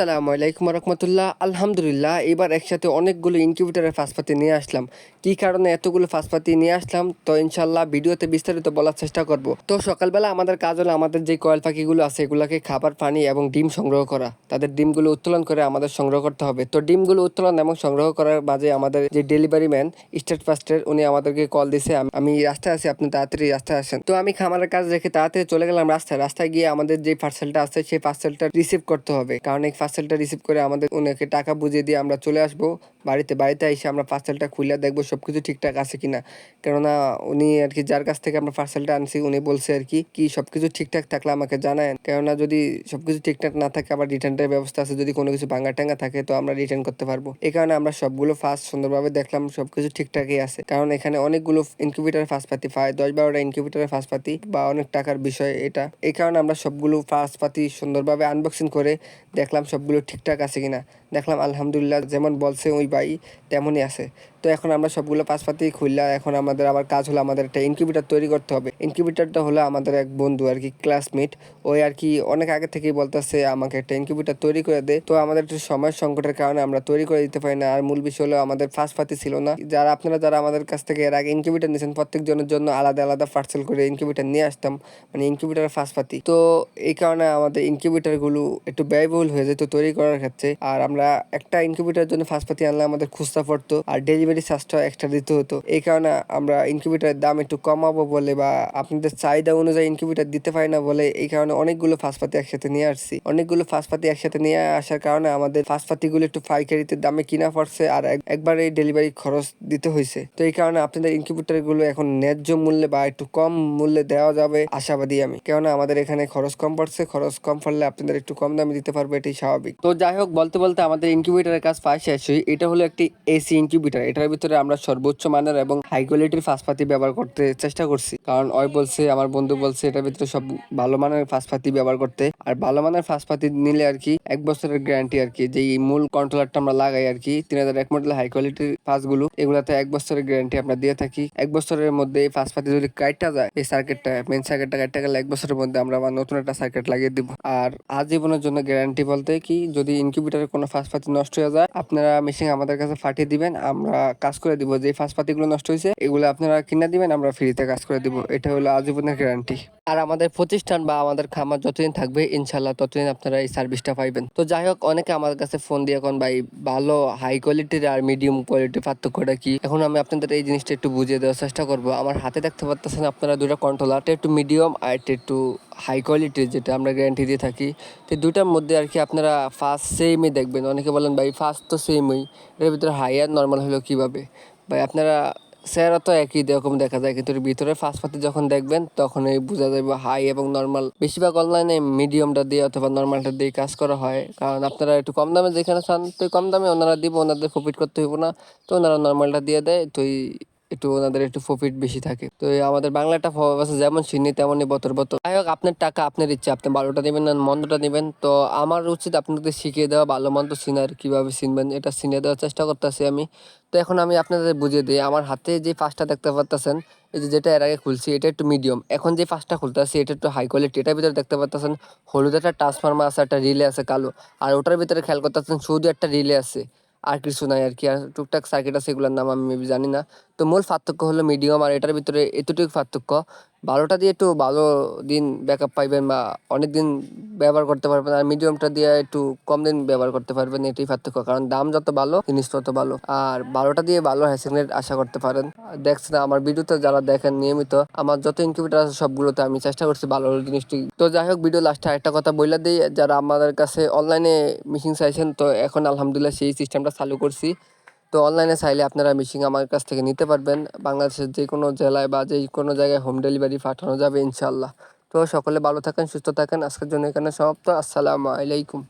আসসালামু আলাইকুম রহমতুল্লাহ আলহামদুলিল্লাহ, এবার একসাথে অনেকগুলো ইনকিউবেটারের ফাঁসপাতি নিয়ে আসলাম। কী কারণে এতগুলো ফাঁসপাতি নিয়ে আসলাম? তো ইনশাল্লাহ ভিডিওতে বিস্তারিত বলার চেষ্টা করব। তো সকালবেলা আমাদের কাজ হলো, আমাদের যে কয়েল পাখিগুলো আছে, এগুলোকে খাবার, পানি এবং ডিম সংগ্রহ করা। তাদের ডিমগুলো উত্তোলন করে আমাদের সংগ্রহ করতে হবে। তো ডিমগুলো উত্তোলন এবং সংগ্রহ করার মাঝে আমাদের যে ডেলিভারি ম্যান, স্টেট ফাস্টের, উনি আমাদেরকে কল দিছে, আমি রাস্তায় আছি, আপনি তাড়াতাড়ি রাস্তায় আসেন। তো আমি খামারের কাজ রেখে তাড়াতাড়ি চলে গেলাম রাস্তায়। রাস্তায় গিয়ে আমাদের যে পার্সেলটা আছে, সেই পার্সেলটা রিসিভ করতে হবে। কারণ এই পার্সেলটা রিসিভ করে আমাদের উনাকে টাকা বুঝিয়ে দিয়ে আমরা চলে আসব। বাড়িতে বাড়িতে এসে আমরা পার্সেলটা খুলে দেখব সব কিছু ঠিকঠাক আছে কিনা। কেননা উনি আর কি যার কাছ থেকে আমরা পার্সেলটা আনছি, উনি বলছে আর কি কি সব কিছু ঠিকঠাক থাকলে আমাকে জানায় কেননা যদি সব কিছু ঠিকঠাক না থাকে, আবার রিটার্নের ব্যবস্থা আছে, যদি কোনো কিছু ভাঙা টাঙ্গা থাকে, তো আমরা রিটার্ন করতে পারব। এই কারণে আমরা সবগুলো ফার্স্ট সুন্দরভাবে দেখলাম সব কিছু ঠিকঠাকই আছে। কারণ এখানে অনেকগুলো ইনকিউবেটার ফাঁসপাতি পায়, দশ বারোটা ইনকিউবেটারের ফাঁসপাতি বা অনেক টাকার বিষয় এটা। এই কারণে আমরা সবগুলো ফাঁসপাতি সুন্দরভাবে আনবক্সিং করে দেখলাম সবগুলো ঠিকঠাক আছে কিনা? দেখলাম আলহামদুলিল্লাহ যেমন বলছে ওই ভাই তেমনই আছে। তো এখন আমরা সবগুলো পাশপাতি খুললা এখন আমাদের আবার কাজ হলো আমাদের একটা ইনকিউবেটার তৈরি করতে হবে। ইনকিউবেটারটা হলো আমাদের এক বন্ধু আর কি ক্লাসমেট ওই আর কি অনেক আগে থেকেই বলতেছে, আমাকে একটা ইনকিউবেটার তৈরি করে দে। তো আমাদের একটু সময় সংকটের কারণে আমরা তৈরি করে দিতে পারি না। আর মূল বিষয় হলো আমাদের ফাঁসপাতি ছিল না। যারা, আপনারা যারা আমাদের কাছ থেকে এর আগে ইনকিউবেটার নিয়েছেন, প্রত্যেকজনের জন্য আলাদা আলাদা পার্সেল করে ইনকিউবেটার নিয়ে আসতাম। মানে ইনকিউবেটার ফাঁসপাতি তো এই কারণে আমাদের ইনকিউবেটারগুলো একটু ব্যয়বহুল হয়ে যেত তৈরি করার ক্ষেত্রে। আর আমরা একটা ইনকিউবেটার জন্য ফাঁসপাতি আনলে আমাদের খুচরা পড়তো। আর ডেলিভারি চার্জটা এক্সট্রা দিতে হতো। এই কারণে আমরা ইনকিউবেটারের দাম একটু কমাবো বলে বা আপনাদের চাহিদা অনুযায়ী ইনকিউবেটার দিতে পারি না বলে এই কারণে অনেকগুলো ফাঁসপাতি একসাথে নিয়ে আসছি। অনেকগুলো ফাঁসপাতি একসাথে নিয়ে আসার কারণে আমাদের ফাঁসপাতিগুলো একটু পাইকারিতে দামে কিনা পড়ছে আর এক- একবারে ডেলিভারি খরচ দিতে হয়েছে। তো এই কারণে আপনাদের ইনকিউবেটারগুলো এখন ন্যায্য মূল্যে বা একটু কম মূল্যে দেওয়া যাবে আশাবাদী আমি। কেননা আমাদের এখানে খরচ কম পড়ছে, খরচ কম পড়লে আপনাদের একটু কম দামে দিতে পারবে, এটাই স্বাভাবিক। তো যাই হোক, বলতে বলতে আমাদের ইনকিউবেটারের কাজ পাশে হই এটা হলো একটি এসি ইনকিউবেটার এটার ভিতরে আমরা সর্বোচ্চ মানের এবং হাই কোয়ালিটির ফাঁসপাতি ব্যবহার করতে চেষ্টা করছি। কারণ ওই বলছে, আমার বন্ধু বলছে, এটার ভিতরে সব ভালো মানের ফাঁসপাতি ব্যবহার করতে। আর ভালো মানের ফাঁসপাতি নিলে আর কি এক বছরের গ্যারান্টি আর কি, যেই মূল কন্ট্রোলারটা আমরা লাগাই আর কি, তিন হাজার এক মডেল হাই কোয়ালিটির ফাঁসগুলো এগুলাতে এক বছরের গ্যারান্টি আমরা দিয়ে থাকি। এক বছরের মধ্যে এই ফাঁসপাতি যদি কাটটা যায়, এই সার্কিটটা মেন সার্কিটটা কাটটা গেলে এক বছরের মধ্যে আমরা আবার নতুন একটা সার্কিট লাগিয়ে দিব। আর আজীবনের জন্য গ্যারান্টি বলতে কি, যদি ইনকিউবেটারের কোনো ফাঁসপাতি নষ্ট হয়ে যায়, আপনারা মেশিন আমাদের কাছে ফাটিয়ে দিবেন, আমরা কাজ করে দিব। যে ফাঁসপাতিগুলো নষ্ট হয়েছে এগুলো আপনারা কিনে দিবেন, আমরা ফ্রিতে কাজ করে দিব। এটা হলো আজীবনের গ্যারান্টি আর আমাদের প্রতিষ্ঠান বা আমাদের খামার যতদিন থাকবে, ইনশাল্লাহ ততদিন আপনারা এই সার্ভিসটা পাইবেন। তো যাই হোক, অনেকে আমার কাছে ফোন দিয়ে এখন, ভাই, ভালো হাই কোয়ালিটির আর মিডিয়াম কোয়ালিটির পার্থক্যটা কি? এখন আমি আপনাদের এই জিনিসটা একটু বুঝিয়ে দেওয়ার চেষ্টা করব। আমার হাতে দেখতে পাচ্ছেন আপনারা দুটো কন্ট্রোলার একটু মিডিয়াম আর একটু হাই কোয়ালিটির যেটা আমরা গ্যারান্টি দিয়ে থাকি, তো দুটার মধ্যে আর কি আপনারা ফার্স্ট সেমই দেখবেন। অনেকে বলেন, ভাই ফার্স্ট তো সেমই এর ভিতরে হাই আর নর্মাল হলো কীভাবে? ভাই, আপনারা স্যারা তো একই রকম দেখা যায়, কিন্তু ভিতরে ফার্স্ট পাতি যখন দেখবেন তখন এই বোঝা যাবে হাই এবং নর্মাল বেশিরভাগ অনলাইনে মিডিয়ামটা দিয়ে অথবা নর্মালটা দিয়ে কাজ করা হয়। কারণ আপনারা একটু কম দামে যেখানে চান, তো কম দামে ওনারা দিব, ওনাদের প্রফিট করতে হইব না। তো ওনারা নর্মালটা দিয়ে দেয়, তো একটু ওনাদের একটু প্রফিট বেশি থাকে। তো আমাদের বাংলাটা আছে, যেমন চিনি তেমনই বতর বতর। যাই হোক, আপনার টাকা আপনার ইচ্ছা, আপনি ভালোটা নেবেন না, মন্দটা নেবেন। তো আমার উচিত আপনাদের শিখিয়ে দেওয়া ভালো মন্দ চিনার, কীভাবে চিনবেন, এটা চিনে দেওয়ার চেষ্টা করতেছি আমি। তো এখন আমি আপনাদের বুঝিয়ে দিই, আমার হাতে যে পাঁচটা দেখতে পারতেছেন, এই যে যেটা এর আগে খুলছি, এটা একটু মিডিয়াম এখন যে পাঁচটা খুলতেছি, এটা একটু হাই কোয়ালিটি এটার ভিতরে দেখতে পারতেছেন, হলুদ একটা ট্রান্সফার্মার আছে, একটা রিলে আছে, কালো। আর ওটার ভিতরে খেয়াল করতেছেন, শুধু একটা রিলে আছে। আর কিছু নাই আর কি আর টুকটাক সার্কিট আছে, এগুলোর নাম আমি মেবি জানি না। তো মূল পার্থক্য হলো মিডিয়াম আর এটার ভিতরে এতটুকু পার্থক্য ভালোটা দিয়ে একটু ভালো দিন ব্যাকআপ পাইবেন বা অনেক দিন ব্যবহার করতে পারবেন আর মিডিয়ামটা দিয়ে একটু কম দিন ব্যবহার করতে পারবেন, এটাই পার্থক্য। কারণ দাম যত ভালো, জিনিস তত ভালো। আর ভালোটা দিয়ে ভালো হ্যাসিং রেট আশা করতে পারেন। দেখছেন আমার ভিডিওতে যারা দেখেন নিয়মিত, আমার যত ইনকিউবেটার আছে সবগুলোতে আমি চেষ্টা করছি ভালো ভালো জিনিসটি। তো যাই হোক ভিডিও লাস্টে একটা কথা বলে দিই, যারা আমাদের কাছে অনলাইনে মেশিন চাইছেন, তো এখন আলহামদুলিল্লাহ সেই সিস্টেমটা চালু করছি। তো অনলাইনে চাইলে আপনারা মিশিং আমার কাছ থেকে নিতে পারবেন। বাংলাদেশের যে কোনো জেলায় বা যে কোনো জায়গায় হোম ডেলিভারি পাঠানো যাবে ইনশাল্লাহ তো সকলে ভালো থাকেন, সুস্থ থাকেন। আজকের জন্য এখানে সমাপ্ত। আসসালামু আলাইকুম।